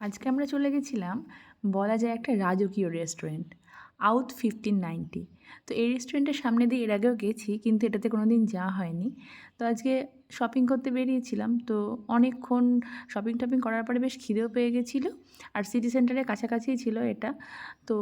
আজকে আমরা চলে গেছিলাম বলা যায় একটা রাজকীয় রেস্টুরেন্ট আউট ফিফটিন নাইনটি তো এই রেস্টুরেন্টের সামনে দিয়ে এর আগেও গেছি, কিন্তু এটাতে কোনো দিন যাওয়া হয়নি। তো আজকে শপিং করতে বেরিয়েছিলাম, তো অনেকক্ষণ শপিং টপিং করার পরে বেশ খিদেও পেয়ে গেছিল, আর সিটি সেন্টারের কাছাকাছিই ছিল এটা। তো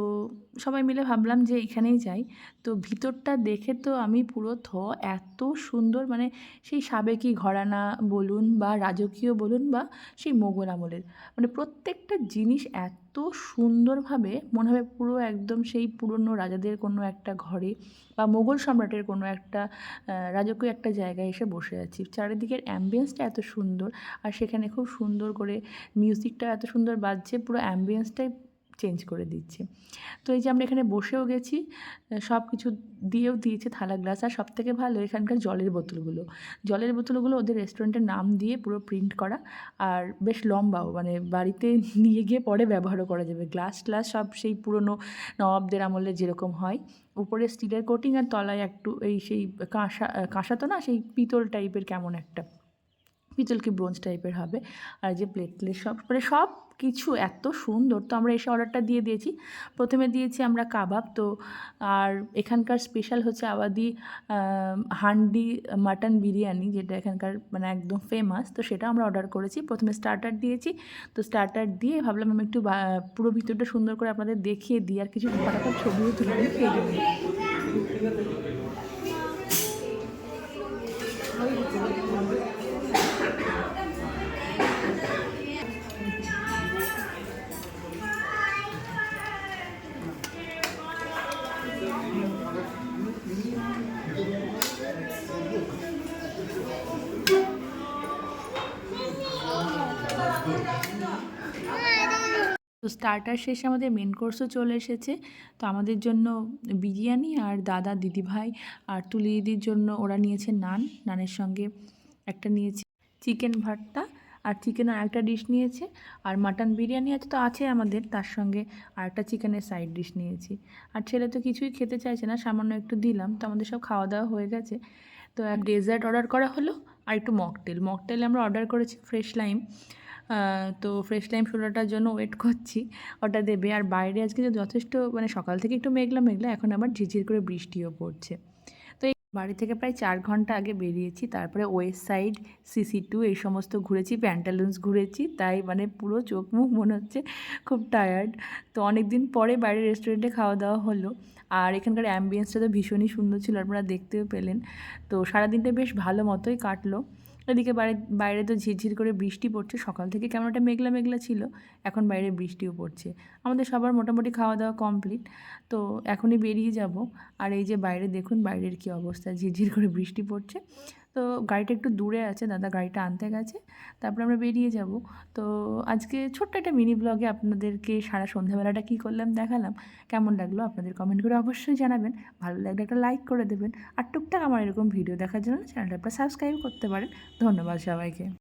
সবাই মিলে ভাবলাম যে এখানেই যাই। তো ভিতরটা দেখে তো আমি পুরো থ, এত সুন্দর মানে সেই সাবেকি ঘরানা বলুন বা রাজকীয় বলুন বা সেই মোগল আমলের মানে প্রত্যেকটা জিনিস এত সুন্দরভাবে, মনে হবে পুরো একদম সেই পুরনো রাজাদের কোনো একটা ঘরে বা মোগল সম্রাটের কোনো একটা রাজকীয় একটা জায়গায় এসে বসে আছি। চারিদিকের অ্যাম্বিয়েন্সটা এত সুন্দর আর সেখানে খুব সুন্দর করে মিউজিকটা এত সুন্দর বাজছে, পুরো অ্যাম্বিয়েন্সটাই চেঞ্জ করে দিচ্ছে। তো এই যে আমরা এখানে বসেও গেছি সব কিছু দিয়েও দিয়েছে থালা গ্লাস আর সবথেকে ভালো এখানকার জলের বোতলগুলো। জলের বোতলগুলো ওদের রেস্টুরেন্টের নাম দিয়ে পুরো প্রিন্ট করা, আর বেশ লম্বাও মানে বাড়িতে নিয়ে গিয়ে পরে ব্যবহারও করা যাবে। গ্লাস গ্লাস সব সেই পুরনো নবাবদের আমলে যেরকম হয়। উপরে স্টিলের কোটিং আর তলায় একটু এই সেই কাঁসা কাঁসা তো না, সেই পিতল টাইপের কেমন একটা। পিতল কি ব্রোঞ্জ টাইপের হবে। আর যে প্লেট প্লেট সব মানে সব কিছু এত সুন্দর। তো আমরা এসে অর্ডারটা দিয়ে দিয়েছি। প্রথমে দিয়েছি আমরা কাবাব। তো আর এখানকার স্পেশাল হচ্ছে আবাদি হান্ডি, মাটন বিরিয়ানি, যেটা এখানকার মানে একদম ফেমাস তো সেটা আমরা অর্ডার করেছি। প্রথমে স্টার্টার দিয়েছি। তো স্টার্টার দিয়ে ভাবলাম আমি একটু পুরো ভিতরটা সুন্দর করে আপনাদের দেখিয়ে দিই। আর কিছু ফটাফট ছবিও তুলে নিই। স্টার্টার শেষে আমাদের মেন কোর্সও চলে এসেছে। তো আমাদের জন্য বিরিয়ানি আর দাদা, দিদিভাই আর তুলি দিদির জন্য ওরা নিয়েছে নান। নানের সঙ্গে একটা নিয়েছে চিকেন ভর্তা আর চিকেনের আরেকটা ডিশ নিয়েছে আর মাটন বিরিয়ানি আছে তো আছে আমাদের, তার সঙ্গে আরেকটা চিকেনের সাইড ডিশ নিয়েছি। আর ছেলে তো কিছুই খেতে চাইছে না, সামান্য একটু দিলাম, তো আমাদের সব খাওয়া দাওয়া হয়ে গেছে। তো এক ডেজার্ট অর্ডার করা হলো আর একটু মকটেল মকটেল আমরা অর্ডার করেছি ফ্রেশ লাইম তো ফ্রেশ লাইম সোডাটার জন্য ওয়েট করছি, ওটা দেবে। আর বাইরে আজকে যথেষ্ট মানে সকাল থেকে একটু মেঘলা মেঘলা, এখন আবার ঝিরঝির করে বৃষ্টিও পড়ছে। তো এই বাড়ি থেকে প্রায় চার ঘণ্টা আগে বেরিয়েছি, তারপরে ওয়েস্ট সাইড সিসি টু এই সমস্ত ঘুরেছি প্যান্টালুন্স ঘুরেছি, তাই মানে পুরো চোখ মুখ মনে হচ্ছে খুব টায়ার্ড তো অনেক দিন পরে বাইরে রেস্টুরেন্টে খাওয়া দাওয়া হলো, আর এখানকার অ্যাম্বিয়েন্সটা তো ভীষণই সুন্দর ছিল, আপনারা দেখতেও পেলেন। তো সারাদিনটা বেশ ভালো মতোই কাটলো। এদিকে বাইরে বাইরে তো ঝিরঝির করে বৃষ্টি পড়ছে। সকাল থেকে কেমন একটা মেঘলা মেঘলা ছিল, এখন বাইরে বৃষ্টিও পড়ছে। আমাদের সবার মোটামুটি খাওয়া দাওয়া কমপ্লিট তো এখনই বেরিয়ে যাব। আর এই যে বাইরে দেখুন, বাইরের কি অবস্থা? ঝিরঝির করে বৃষ্টি পড়ছে। তো গাড়িটা একটু দূরে আছে, দাদা গাড়িটা আনতে গেছে। তারপরে আমরা বেরিয়ে যাব। তো আজকে ছোট্ট একটা মিনি ব্লগে আপনাদেরকে সারা সন্ধ্যাবেলাটা কী করলাম দেখালাম। কেমন লাগল আপনাদের কমেন্ট করে অবশ্যই জানাবেন। ভালো লাগলে একটা লাইক করে দেবেন। আর টুকটাক আমার এরকম ভিডিও দেখার জন্য চ্যানেলটা আপনারা সাবস্ক্রাইব করতে পারেন। ধন্যবাদ সবাইকে।